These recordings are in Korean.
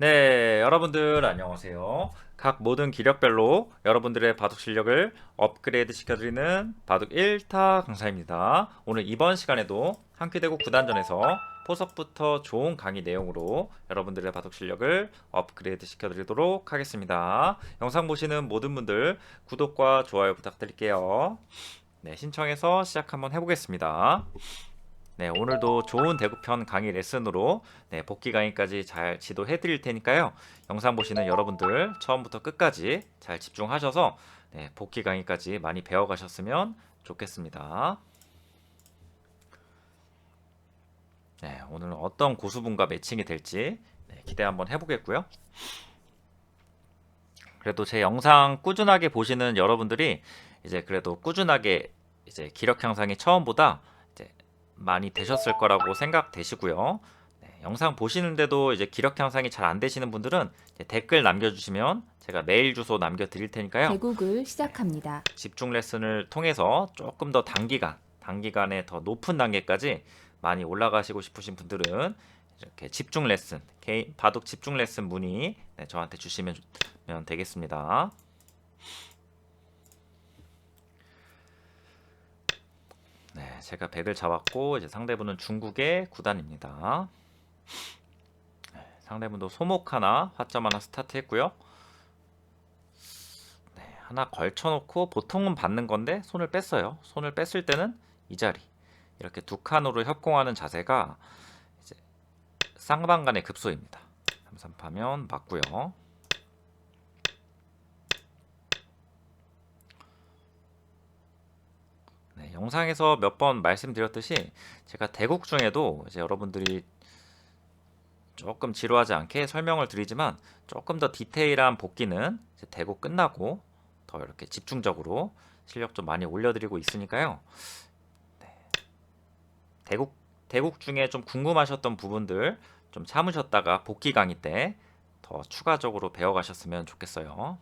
네, 여러분들 안녕하세요. 각 모든 기력별로 여러분들의 바둑 실력을 업그레이드 시켜드리는 바둑 1타 강사입니다. 오늘 이번 시간에도 한큐대국 구단전에서 포석부터 좋은 강의 내용으로 여러분들의 바둑 실력을 업그레이드 시켜드리도록 하겠습니다. 영상 보시는 모든 분들 구독과 좋아요 부탁드릴게요. 네, 신청해서 시작 한번 해보겠습니다. 네, 오늘도 좋은 대구편 강의 레슨으로 네, 복귀 강의까지 잘 지도해 드릴 테니까요. 영상 보시는 여러분들 처음부터 끝까지 잘 집중하셔서 네, 복귀 강의까지 많이 배워 가셨으면 좋겠습니다. 네, 오늘 어떤 고수분과 매칭이 될지 네, 기대 한번 해보겠고요. 그래도 제 영상 꾸준하게 보시는 여러분들이 이제 그래도 꾸준하게 이제 기력 향상이 처음보다 많이 되셨을 거라고 생각되시고요. 네, 영상 보시는데도 이제 기력 향상이 잘 안 되시는 분들은 댓글 남겨주시면 제가 메일 주소 남겨드릴 테니까요. 대국을 시작합니다. 집중 레슨을 통해서 조금 더 단기간, 단기간에 더 높은 단계까지 많이 올라가시고 싶으신 분들은 이렇게 집중 레슨, 개인 바둑 집중 레슨 문의 네, 저한테 주시면 면 되겠습니다. 네, 제가 백을 잡았고 이제 상대분은 중국의 구단입니다. 네, 상대분도 소목 하나, 화점 하나 스타트했고요. 네, 하나 걸쳐놓고 보통은 받는 건데 손을 뺐어요. 손을 뺐을 때는 이 자리 이렇게 두 칸으로 협공하는 자세가 이제 쌍방 간의 급소입니다. 삼삼파면 맞고요. 네, 영상에서 몇 번 말씀드렸듯이 제가 대국 중에도 이제 여러분들이 조금 지루하지 않게 설명을 드리지만 조금 더 디테일한 복귀는 대국 끝나고 더 이렇게 집중적으로 실력 좀 많이 올려드리고 있으니까요. 네. 대국 대국 중에 좀 궁금하셨던 부분들 좀 참으셨다가 복귀 강의 때 더 추가적으로 배워가셨으면 좋겠어요.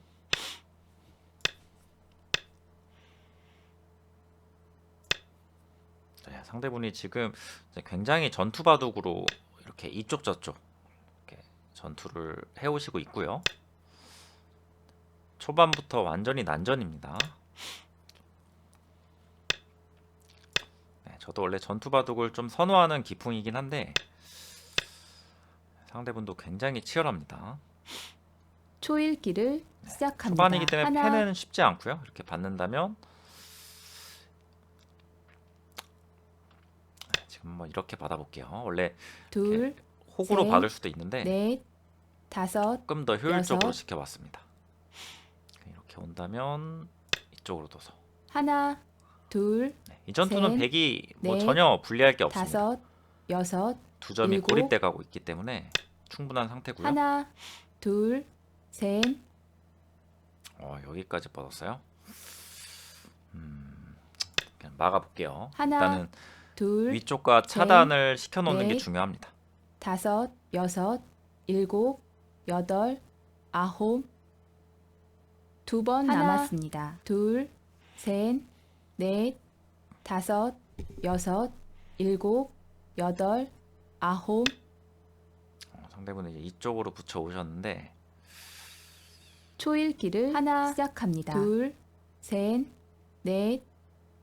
네, 상대분이 지금 굉장히 전투 바둑으로 이렇게 이쪽 저쪽 이렇게 전투를 해오시고 있고요. 초반부터 완전히 난전입니다. 네, 저도 원래 전투 바둑을 좀 선호하는 기풍이긴 한데 상대분도 굉장히 치열합니다. 초읽기를 시작합니다. 초반이기 때문에 하나, 패는 쉽지 않고요. 이렇게 받는다면 네, 지금 뭐 이렇게 받아볼게요. 원래 둘, 호구로 셋, 받을 수도 있는데 넷, 다섯, 조금 더 효율적으로 여섯. 시켜봤습니다. 이렇게 온다면 이쪽으로 둬서 하나, 둘, 네, 이 전투는 셋, 백이 뭐 넷, 전혀 불리할 게 없습니다. 다섯, 여섯, 두 점이 일곱. 고립돼 가고 있기 때문에 충분한 상태고요. 하나, 둘, 셋, 어, 여기까지 뻗었어요. 음, 그냥 막아볼게요. 하나, 일단은 둘, 위쪽과 차단을 시켜놓는 게 넷, 중요합니다. 다섯, 여섯, 일곱, 여덟, 아홉. 두번 남았습니다. 둘, 셋, 넷, 다섯, 여섯, 일곱, 여덟, 아홉. 어, 상대분은 이제 이쪽으로 붙여 오셨는데 초읽기를 하나 시작합니다. 둘, 셋, 넷,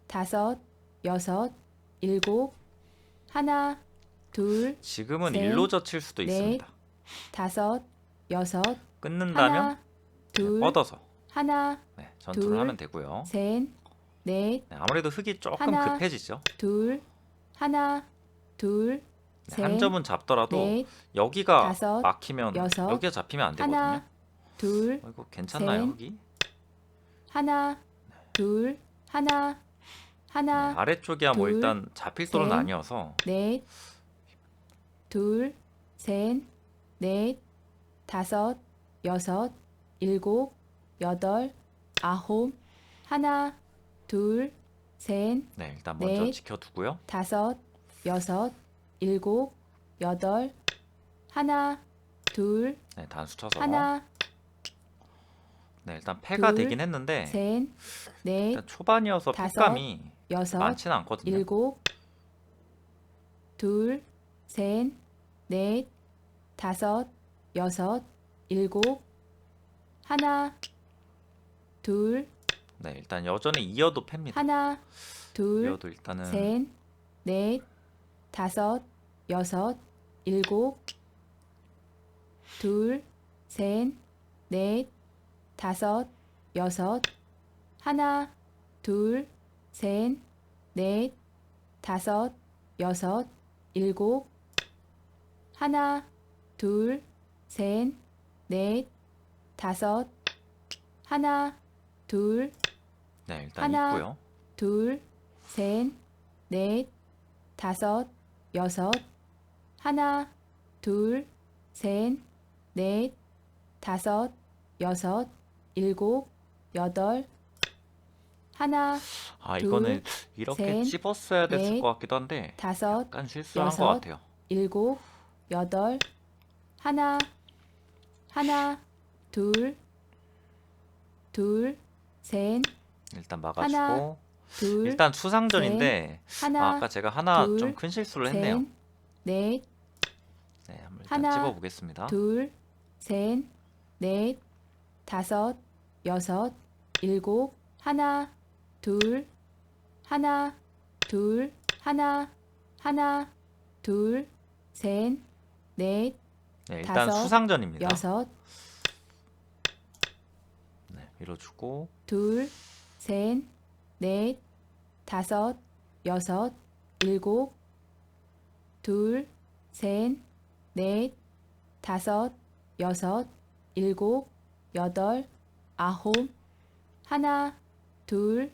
다섯, 여섯, 일곱, 하나, 둘, 지금은 셋, 일로 젖힐 수도 넷, 있습니다. 다섯, 여섯, 끊는다면 하나, 둘, 뻗어서 하나, 네, 전투를 둘, 하면 되고요. 셋, 넷, 네, 아무래도 흙이 조금 하나, 급해지죠. 둘, 하나, 둘, 네, 셋, 한 점은 잡더라도 넷, 여기가 다섯, 막히면 여섯, 여기가 잡히면 안 되거든요. 하나, 둘, 어, 이거 괜찮나요, 셋, 흙이? 하나, 둘, 하나, 네, 하나, 아래쪽이야 뭐 둘, 일단 잡힐 돌은 셋, 아니어서. 넷, 둘, 셋, 넷, 다섯, 여섯, 일곱, 여덟, 아홉, 하나, 둘, 셋, 네, 일단 먼저 넷, 지켜두고요. 다섯, 여섯, 일곱, 여덟, 하나, 둘, 네, 단수 쳐서. 하나, 네, 일단 패가 둘, 되긴 했는데 셋, 넷, 일단 초반이어서 다섯, 패감이 여섯, 많지는 않거든요. 일곱, 둘, 셋, 넷, 다섯, 여섯, 일곱, 하나, 둘, 네, 일단 여전히 이어도 팹니다. 하나, 둘, 이어도 일단은 셋, 넷, 다섯, 여섯, 일곱, 둘, 셋, 넷, 다섯, 여섯, 하나, 둘, 셋, 넷, 다섯, 여섯, 일곱, 하나, 둘, 셋, 넷, 다섯, 하나, 둘, 네, 일단 하나, 있고요. 둘, 셋, 넷, 다섯, 여섯, 하나, 둘, 셋, 넷, 다섯, 여섯, 일곱, 여덟, 하나, 아, 둘, 이거는 이렇게 셋, 찝었어야 됐을 넷, 것 같기도 한데 다섯, 약간 실수한 여섯, 것 같아요. 일곱, 여덟, 하나, 하나, 둘, 둘, 셋, 일단 막아주고 둘, 일단 수상전인데 하나, 아, 아까 제가 하나 둘, 좀 큰 실수를 셋, 했네요. 넷, 네, 한번 일단 하나, 찝어보겠습니다. 둘, 셋, 넷, 다섯, 여섯, 일곱, 하나, 둘, 하나, 둘, 하나, 하나, 둘, 셋, 넷, 네, 일단 다섯, 수상전입니다. 여섯, 네, 밀어주고. 둘, 셋, 넷, 다섯, 여섯, 일곱, 둘, 셋, 넷, 다섯, 여섯, 일곱, 여덟, 아홉, 하나, 둘,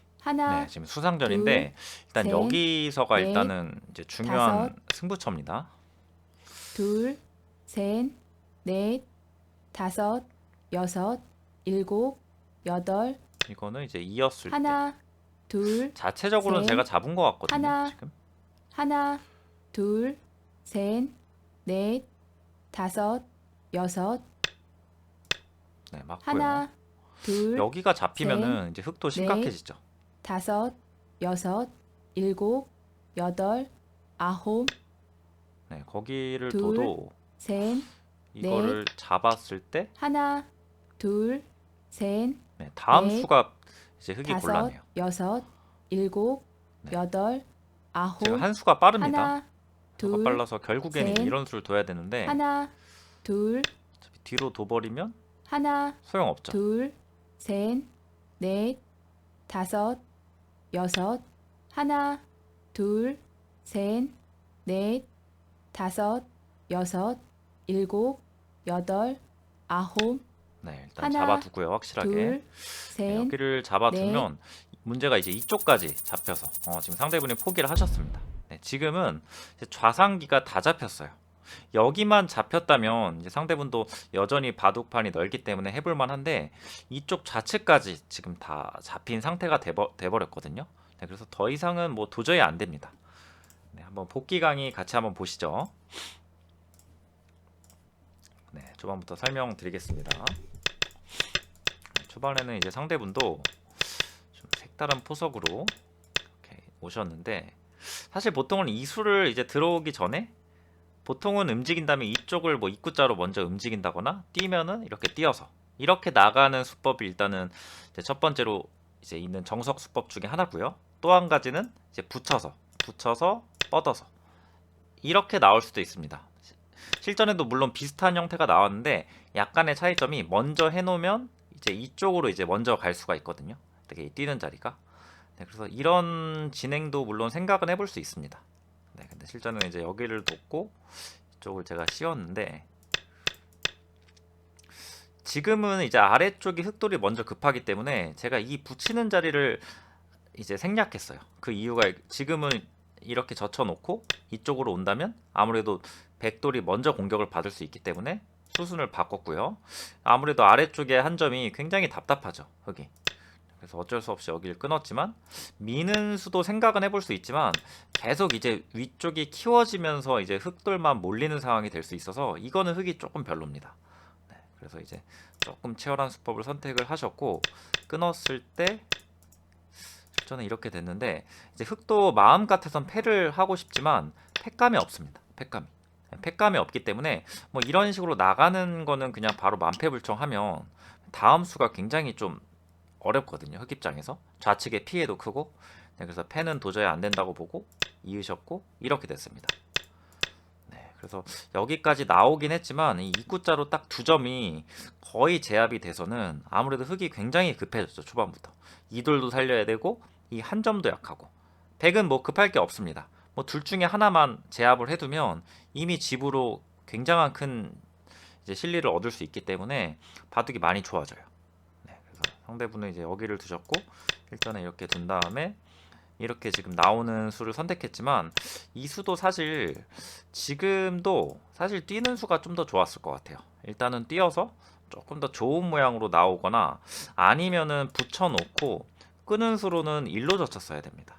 하나, 네, 지금 수상전인데 일단 셋, 여기서가 넷, 일단은 이제 중요한 승부처입니다. 둘, 셋, 넷, 다섯, 여섯, 일곱, 여덟, 이거는 이제 이었을 때 하나, 둘, 자체적으로는 셋, 제가 잡은 것 같거든요. 하나, 지금 하나, 둘, 셋, 넷, 다섯, 여섯, 네, 맞고요. 하나, 둘, 여기가 잡히면은 이제 흑도 심각해지죠. 다섯, 여섯, 일곱, 여덟, 아홉, 네, 거기를 둘, 둬도 셋, 이거를 잡았을 때 하나, 둘, 셋, 네, 다음 넷, 수가 이제 흑이 다섯, 곤란해요. 여섯, 일곱, 네. 여덟, 아홉, 제가 한 수가 빠릅니다. 하나, 수가 둘, 빨라서 결국에는 셋, 이런 수를 둬야 되는데 하나, 둘, 어차피 뒤로 둬버리면 하나, 소용없죠. 둘, 셋, 넷, 다섯, 여섯, 하나, 둘, 셋, 넷, 다섯, 여섯, 일곱, 여덟, 아홉, 네, 일단 하나, 잡아두고요, 확실하게. 둘, 네, 셋, 여기를 잡아두면 문제가 이제 이쪽까지 잡혀서 어, 지금 상대분이 포기를 하셨습니다. 네, 지금은 좌상기가 다 잡혔어요. 여기만 잡혔다면 이제 상대분도 여전히 바둑판이 넓기 때문에 해볼 만한데 이쪽 좌측까지 지금 다 잡힌 상태가 돼버, 돼버렸거든요. 네, 그래서 더 이상은 뭐 도저히 안 됩니다. 네, 한번 복귀 강의 같이 한번 보시죠. 네, 초반부터 설명드리겠습니다. 초반에는 이제 상대분도 좀 색다른 포석으로 오셨는데 사실 보통은 이수를 이제 들어오기 전에 보통은 움직인다면 이쪽을 뭐 입구자로 먼저 움직인다거나 뛰면은 이렇게 뛰어서 이렇게 나가는 수법이 일단은 첫 번째로 이제 있는 정석 수법 중에 하나고요. 또 한 가지는 이제 붙여서 붙여서 뻗어서 이렇게 나올 수도 있습니다. 실전에도 물론 비슷한 형태가 나왔는데 약간의 차이점이 먼저 해놓으면 이제 이쪽으로 이제 먼저 갈 수가 있거든요. 되게 뛰는 자리가. 네, 그래서 이런 진행도 물론 생각은 해볼 수 있습니다. 네, 근데 실전에는 이제 여기를 뒀고 이쪽을 제가 씌웠는데 지금은 이제 아래쪽이 흑돌이 먼저 급하기 때문에 제가 이 붙이는 자리를 이제 생략했어요. 그 이유가 지금은 이렇게 젖혀놓고 이쪽으로 온다면 아무래도 백돌이 먼저 공격을 받을 수 있기 때문에 수순을 바꿨고요. 아무래도 아래쪽에 한 점이 굉장히 답답하죠. 흑이. 그래서 어쩔 수 없이 여기를 끊었지만 미는 수도 생각은 해볼 수 있지만 계속 이제 위쪽이 키워지면서 이제 흑돌만 몰리는 상황이 될 수 있어서 이거는 흑이 조금 별로입니다. 네, 그래서 이제 조금 치열한 수법을 선택을 하셨고 끊었을 때 저는 이렇게 됐는데 이제 흑도 마음 같아선 패를 하고 싶지만 패감이 없습니다. 패감이. 패감이 없기 때문에 뭐 이런 식으로 나가는 거는 그냥 바로 만패불청하면 다음 수가 굉장히 좀 어렵거든요. 흑 입장에서 좌측의 피해도 크고 네, 그래서 패는 도저히 안 된다고 보고 이으셨고 이렇게 됐습니다. 네, 그래서 여기까지 나오긴 했지만 이 입구자로 딱 두 점이 거의 제압이 돼서는 아무래도 흑이 굉장히 급해졌죠 초반부터 이돌도 살려야 되고 이 한 점도 약하고 백은 뭐 급할 게 없습니다. 뭐 둘 중에 하나만 제압을 해두면 이미 집으로 굉장한 큰 이제 실리를 얻을 수 있기 때문에 바둑이 많이 좋아져요. 상대분은 이제 여기를 두셨고 일단은 이렇게 둔 다음에 이렇게 지금 나오는 수를 선택했지만 이 수도 사실 지금도 사실 뛰는 수가 좀 더 좋았을 것 같아요. 일단은 뛰어서 조금 더 좋은 모양으로 나오거나 아니면은 붙여놓고 끄는 수로는 일로 젖혔어야 됩니다.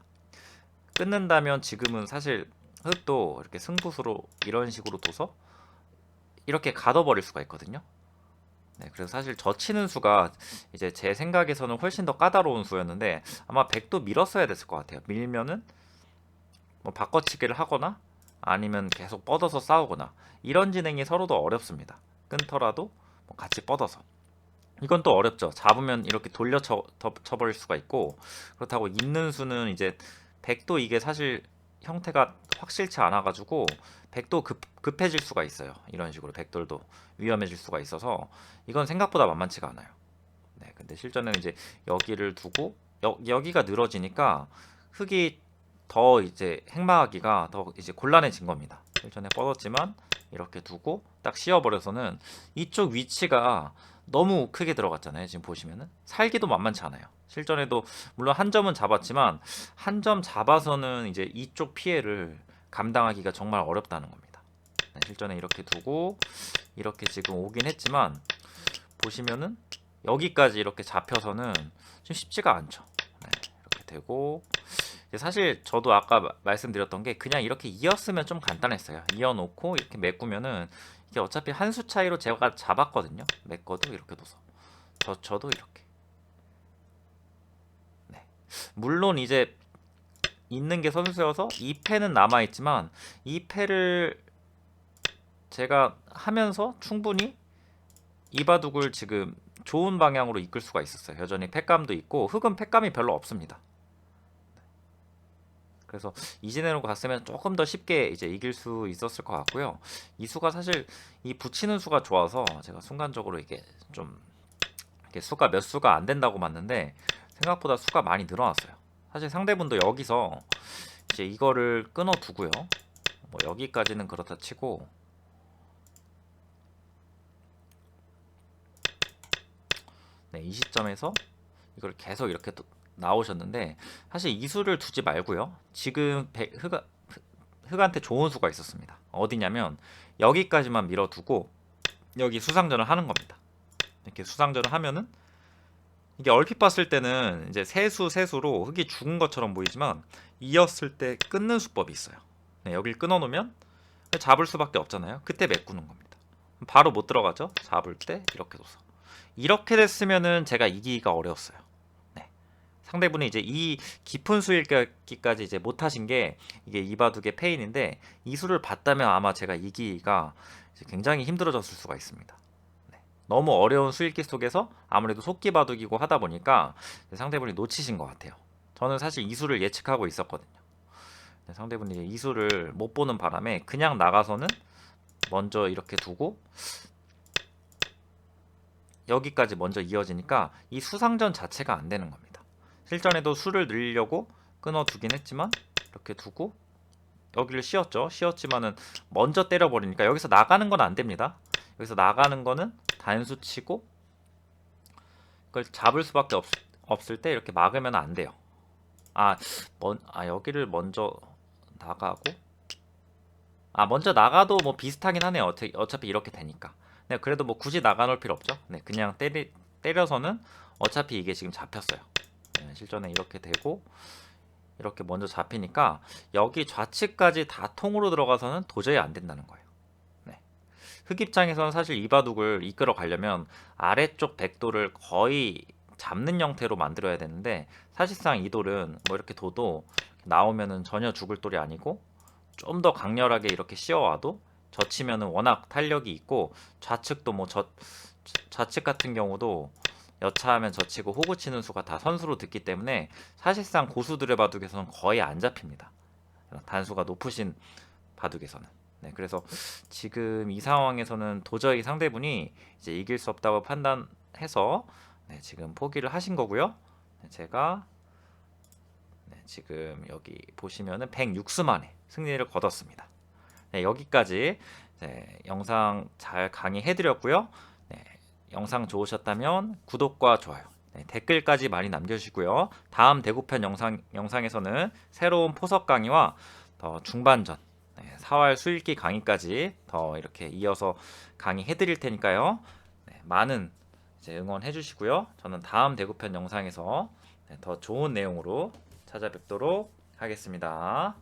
끊는다면 지금은 사실 흑도 이렇게 승부수로 이런 식으로 둬서 이렇게 가둬버릴 수가 있거든요. 네, 그래서 사실 젖히는 수가 이제 제 생각에서는 훨씬 더 까다로운 수였는데 아마 백도 밀었어야 됐을 것 같아요. 밀면은 뭐 바꿔치기를 하거나 아니면 계속 뻗어서 싸우거나 이런 진행이 서로도 어렵습니다. 끊더라도 뭐 같이 뻗어서 이건 또 어렵죠. 잡으면 이렇게 돌려 쳐, 더- 쳐버릴 수가 있고 그렇다고 있는 수는 이제 백도 이게 사실 형태가 확실치 않아가지고 백도 급, 급해질 수가 있어요. 이런 식으로 백돌도 위험해질 수가 있어서 이건 생각보다 만만치가 않아요. 네, 근데 실전에는 이제 여기를 두고 여, 여기가 늘어지니까 흙이 더 이제 행마하기가 더 이제 곤란해진 겁니다. 실전에 뻗었지만 이렇게 두고 딱 씌워버려서는 이쪽 위치가 너무 크게 들어갔잖아요. 지금 보시면은 살기도 만만치 않아요. 실전에도 물론 한 점은 잡았지만 한 점 잡아서는 이제 이쪽 피해를 감당하기가 정말 어렵다는 겁니다. 네, 실전에 이렇게 두고 이렇게 지금 오긴 했지만 보시면은 여기까지 이렇게 잡혀서는 좀 쉽지가 않죠. 네, 이렇게 되고 사실 저도 아까 마- 말씀드렸던 게 그냥 이렇게 이었으면 좀 간단했어요. 이어놓고 이렇게 메꾸면은 이게 어차피 한 수 차이로 제가 잡았거든요. 메꿔도 이렇게 둬서 저 저도 이렇게. 네. 물론 이제 있는 게 선수여서 이 패는 남아 있지만 이 패를 제가 하면서 충분히 이 바둑을 지금 좋은 방향으로 이끌 수가 있었어요. 여전히 패감도 있고 흑은 패감이 별로 없습니다. 그래서 이진으로 갔으면 조금 더 쉽게 이제 이길 수 있었을 것 같고요. 이 수가 사실 이 붙이는 수가 좋아서 제가 순간적으로 이게 좀 이게 수가 몇 수가 안 된다고 봤는데 생각보다 수가 많이 늘어났어요. 사실 상대분도 여기서 이제 이거를 끊어 두고요. 뭐 여기까지는 그렇다 치고 네, 이 시점에서 이걸 계속 이렇게 또 나오셨는데 사실 이 수를 두지 말고요. 지금 백- 흑, 흑한테 좋은 수가 있었습니다. 어디냐면 여기까지만 밀어두고 여기 수상전을 하는 겁니다. 이렇게 수상전을 하면은 이게 얼핏 봤을 때는 이제 세수 세수로 흑이 죽은 것처럼 보이지만 이었을 때 끊는 수법이 있어요. 네, 여기를 끊어 놓으면 잡을 수밖에 없잖아요. 그때 메꾸는 겁니다. 바로 못 들어가죠. 잡을 때 이렇게 둬서 이렇게 됐으면은 제가 이기기가 어려웠어요. 네. 상대분이 이제 이 깊은 수일기까지 이제 못 하신 게 이게 이바둑의 페인인데 이 수를 봤다면 아마 제가 이기기가 굉장히 힘들어졌을 수가 있습니다. 네. 너무 어려운 수일기 속에서 아무래도 속기 바둑이고 하다 보니까 상대분이 놓치신 것 같아요. 저는 사실 이 수를 예측하고 있었거든요. 네, 상대분이 이제 이 수를 못 보는 바람에 그냥 나가서는 먼저 이렇게 두고 여기까지 먼저 이어지니까 이 수상전 자체가 안 되는 겁니다. 실전에도 수를 늘리려고 끊어두긴 했지만 이렇게 두고 여기를 씌웠죠. 씌웠지만은 먼저 때려버리니까 여기서 나가는 건 안 됩니다. 여기서 나가는 거는 단수 치고 그걸 잡을 수밖에 없, 없을 때 이렇게 막으면 안 돼요. 아, 먼, 아 여기를 먼저 나가고 아 먼저 나가도 뭐 비슷하긴 하네요. 어차피, 어차피 이렇게 되니까. 네, 그래도 뭐 굳이 나가놓을 필요 없죠. 네, 그냥 때리, 때려서는 어차피 이게 지금 잡혔어요. 네, 실전에 이렇게 되고 이렇게 먼저 잡히니까 여기 좌측까지 다 통으로 들어가서는 도저히 안 된다는 거예요. 네. 흑 입장에서는 사실 이 바둑을 이끌어 가려면 아래쪽 백도를 거의 잡는 형태로 만들어야 되는데 사실상 이 돌은 뭐 이렇게 둬도 나오면은 전혀 죽을 돌이 아니고 좀 더 강렬하게 이렇게 씌워와도 젖히면은 워낙 탄력이 있고 좌측도 뭐 저, 좌측 같은 경우도 여차하면 젖히고 호구 치는 수가 다 선수로 듣기 때문에 사실상 고수들의 바둑에서는 거의 안 잡힙니다. 단수가 높으신 바둑에서는. 네, 그래서 지금 이 상황에서는 도저히 상대분이 이제 이길 수 없다고 판단해서 네, 지금 포기를 하신 거고요. 네, 제가 네, 지금 여기 보시면은 106수 만에 승리를 거뒀습니다. 네, 여기까지 네, 영상 잘 강의해드렸고요. 네, 영상 좋으셨다면 구독과 좋아요, 네, 댓글까지 많이 남겨주시고요. 다음 대구편 영상 영상에서는 새로운 포석 강의와 더 중반전, 네, 4월 수일기 강의까지 더 이렇게 이어서 강의해 드릴 테니까요. 네, 많은 이제 응원해 주시고요. 저는 다음 대구편 영상에서 네, 더 좋은 내용으로 찾아뵙도록 하겠습니다.